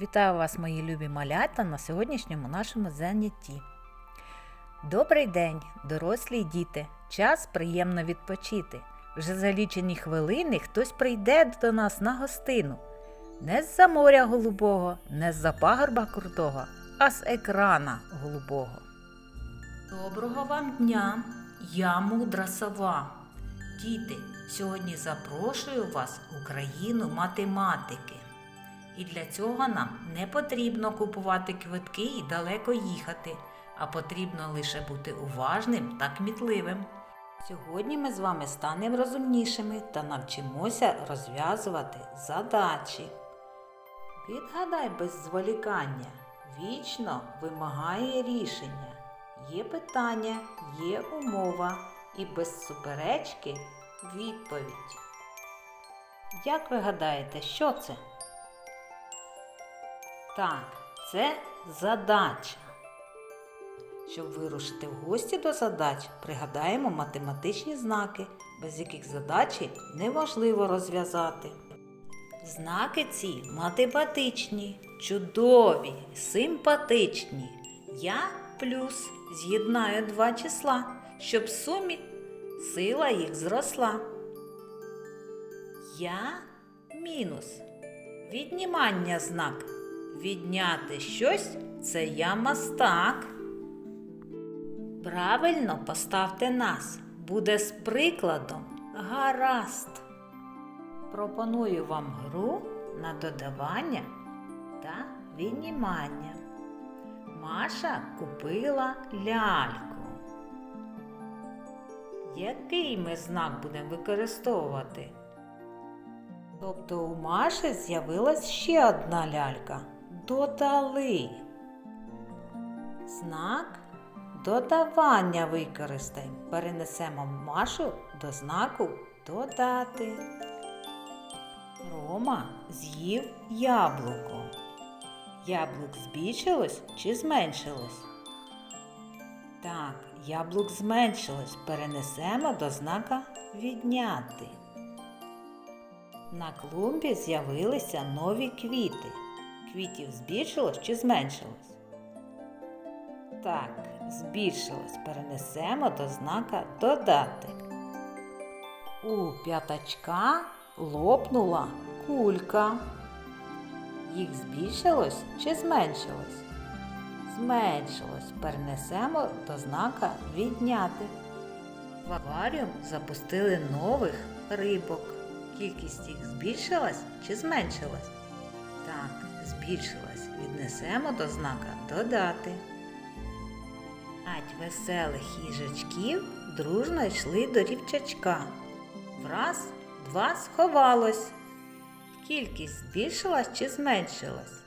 Вітаю вас, мої любі малята, на сьогоднішньому нашому занятті. Добрий день, дорослі й діти! Час приємно відпочити. Вже за лічені хвилини хтось прийде до нас на гостину. Не з-за моря голубого, не з-за пагорба крутого, а з екрана голубого. Доброго вам дня! Я мудра сова. Діти, сьогодні запрошую вас у країну математики. І для цього нам не потрібно купувати квитки і далеко їхати, а потрібно лише бути уважним та кмітливим. Сьогодні ми з вами станемо розумнішими та навчимося розв'язувати задачі. Відгадай без зволікання, вічно вимагає рішення. Є питання, є умова і без суперечки відповідь. Як ви гадаєте, що це? Так, це задача. Щоб вирушити в гості до задач, пригадаємо математичні знаки, без яких задачі неможливо розв'язати. Знаки ці математичні, чудові, симпатичні. Я плюс з'єднаю два числа, щоб в сумі сила їх зросла. Я мінус. Віднімання знак. Відняти щось це я мастак. Правильно поставте нас. Буде з прикладом гаразд. Пропоную вам гру на додавання та віднімання. Маша купила ляльку. Який ми знак будемо використовувати? Тобто у Маші з'явилась ще одна лялька. Додали. Знак додавання використаємо. Перенесемо Машу до знаку додати. Рома з'їв яблуко. Яблук збільшилось чи зменшилось? Так, яблук зменшилось. Перенесемо до знака відняти. На клумбі з'явилися нові квіти. Квітів збільшилось чи зменшилось? Так, збільшилось. Перенесемо до знака додати. У п'ятачка лопнула кулька. Їх збільшилось чи зменшилось? Зменшилось. Перенесемо до знака відняти. В акваріум запустили нових рибок. Кількість їх збільшилась чи зменшилась? Збільшилась. Віднесемо до знака додати. П'ять веселих їжачків дружно йшли до рівчачка. Враз два сховалось. Кількість збільшилась чи зменшилась?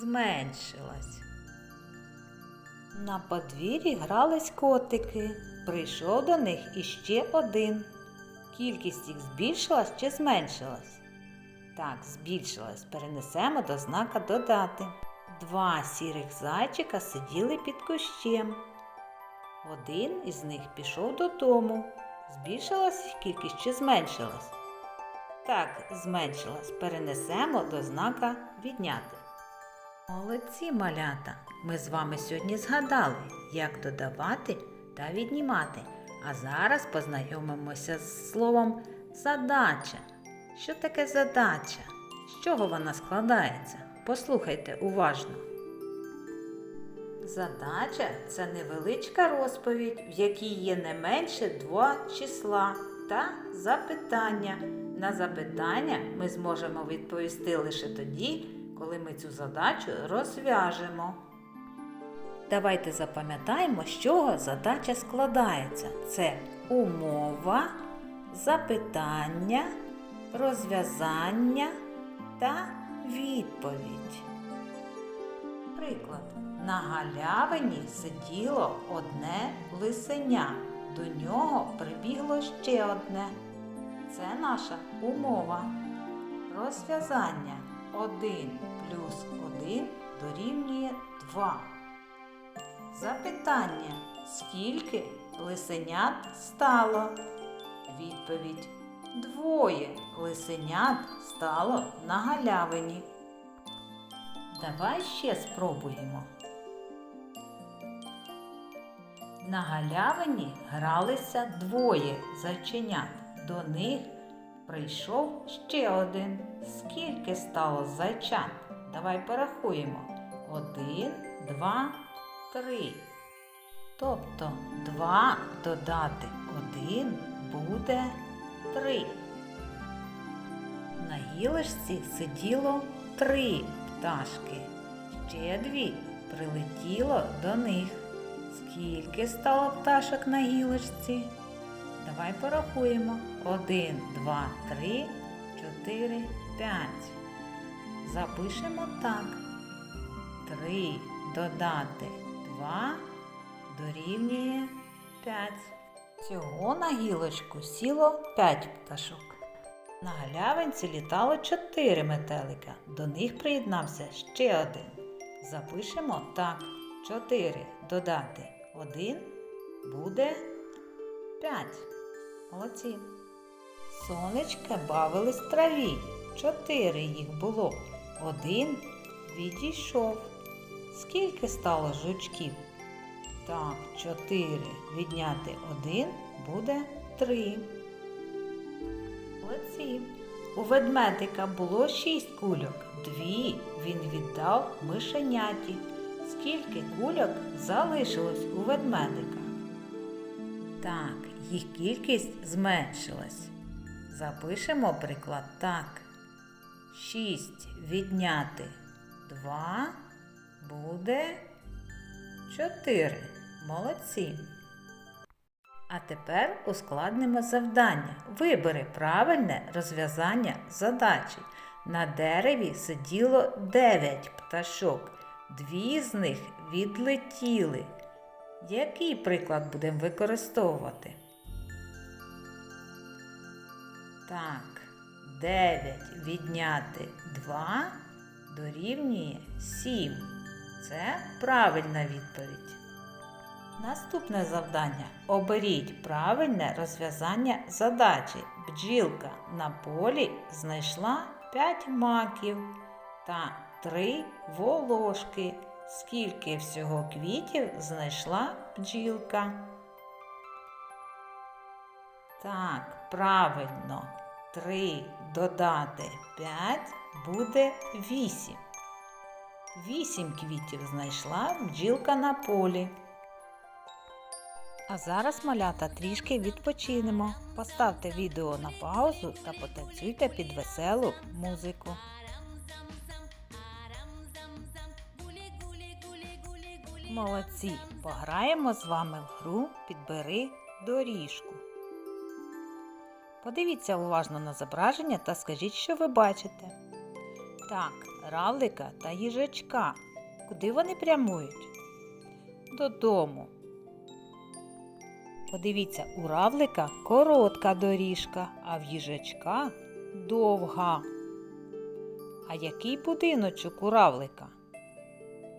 Зменшилась. На подвір'ї грались котики. Прийшов до них іще один. Кількість їх збільшилась чи зменшилась? Так, збільшилась. Перенесемо до знака додати. Два сірих зайчика сиділи під кущем. Один із них пішов додому. Збільшилась кількість чи зменшилась? Так, зменшилась. Перенесемо до знака відняти. Молодці малята! Ми з вами сьогодні згадали, як додавати та віднімати. А зараз познайомимося з словом задача. Що таке задача? З чого вона складається? Послухайте уважно. Задача це невеличка розповідь, в якій є не менше два числа та запитання. На запитання ми зможемо відповісти лише тоді, коли ми цю задачу розв'яжемо. Давайте запам'ятаємо, з чого задача складається. Це умова, запитання, розв'язання та відповідь. Приклад. На галявині сиділо одне лисеня. До нього прибігло ще одне. Це наша умова. Розв'язання 1 плюс 1 дорівнює 2. Запитання. Скільки лисенят стало? Відповідь. Двоє лисенят стало на галявині. Давай ще спробуємо. На галявині гралися двоє зайченят. До них прийшов ще один. Скільки стало зайчат? Давай порахуємо. Один, два, три. Тобто два додати один буде три. На гілочці сиділо три пташки. Ще дві прилетіло до них. Скільки стало пташок на гілочці? Давай порахуємо. Один, два, три, чотири, п'ять. Запишемо так. Три додати два дорівнює п'ять. Всього на гілочку сіло п'ять пташок. На галявинці літало чотири метелика. До них приєднався ще один. Запишемо так. Чотири додати один буде п'ять. Молодці. Сонечка бавились в траві. Чотири їх було. Один відійшов. Скільки стало жучків? Так, чотири відняти один буде три. Молодці. У ведмедика було шість кульок. Дві він віддав мишеняті. Скільки кульок залишилось у ведмедика? Так, їх кількість зменшилась. Запишемо приклад так. Шість відняти два буде чотири. Молодці. А тепер ускладнимо завдання. Вибери правильне розв'язання задачі. На дереві сиділо 9 пташок. Дві з них відлетіли. Який приклад будемо використовувати? Так, 9 відняти 2 дорівнює 7. Це правильна відповідь. Наступне завдання. Оберіть правильне розв'язання задачі. Бджілка на полі знайшла 5 маків та 3 волошки. Скільки всього квітів знайшла бджілка? Так, правильно. 3 додати 5 буде 8. 8 квітів знайшла бджілка на полі. А зараз, малята, трішки відпочинемо. Поставте відео на паузу та потанцюйте під веселу музику. Молодці! Пограємо з вами в гру Підбери доріжку. Подивіться уважно на зображення та скажіть, що ви бачите. Так, равлика та їжачка. Куди вони прямують? Додому. Подивіться, у равлика коротка доріжка, а в їжачка довга. А який будиночок у равлика?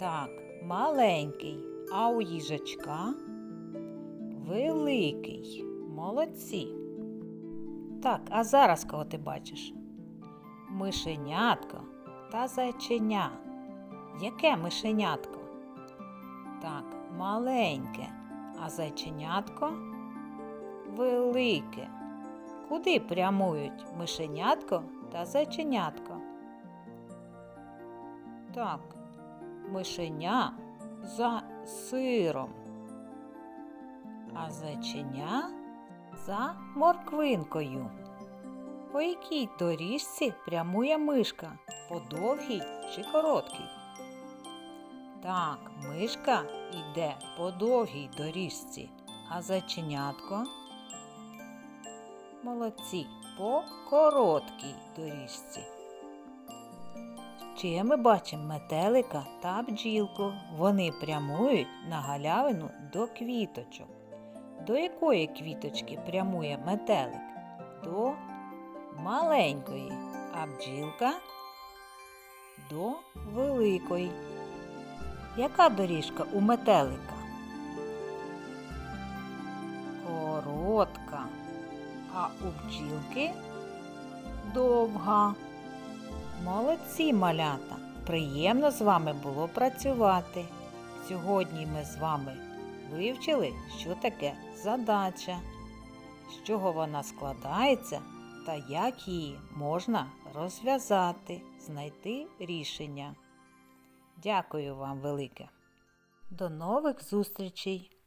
Так, маленький, а у їжачка великий. Молодці. Так, а зараз кого ти бачиш? Мишенятко та зайченя. Яке мишенятко? Так, маленьке, а зайченятко велике. Куди прямують мишенятко та зайченятко? Так, мишеня за сиром, а зайченя за морквинкою. По якій доріжці прямує мишка? По довгій чи короткій? Так, мишка йде по довгій доріжці, а зайченятко молодці по короткій доріжці. Ще ми бачимо метелика та бджілку. Вони прямують на галявину до квіточок. До якої квіточки прямує метелик? До маленької, а бджілка до великої. Яка доріжка у метелика? Коротка, а у бджілки довга. Молодці малята! Приємно з вами було працювати. Сьогодні ми з вами вивчили, що таке задача, з чого вона складається та як її можна розв'язати, знайти рішення. Дякую вам велике. До нових зустрічей!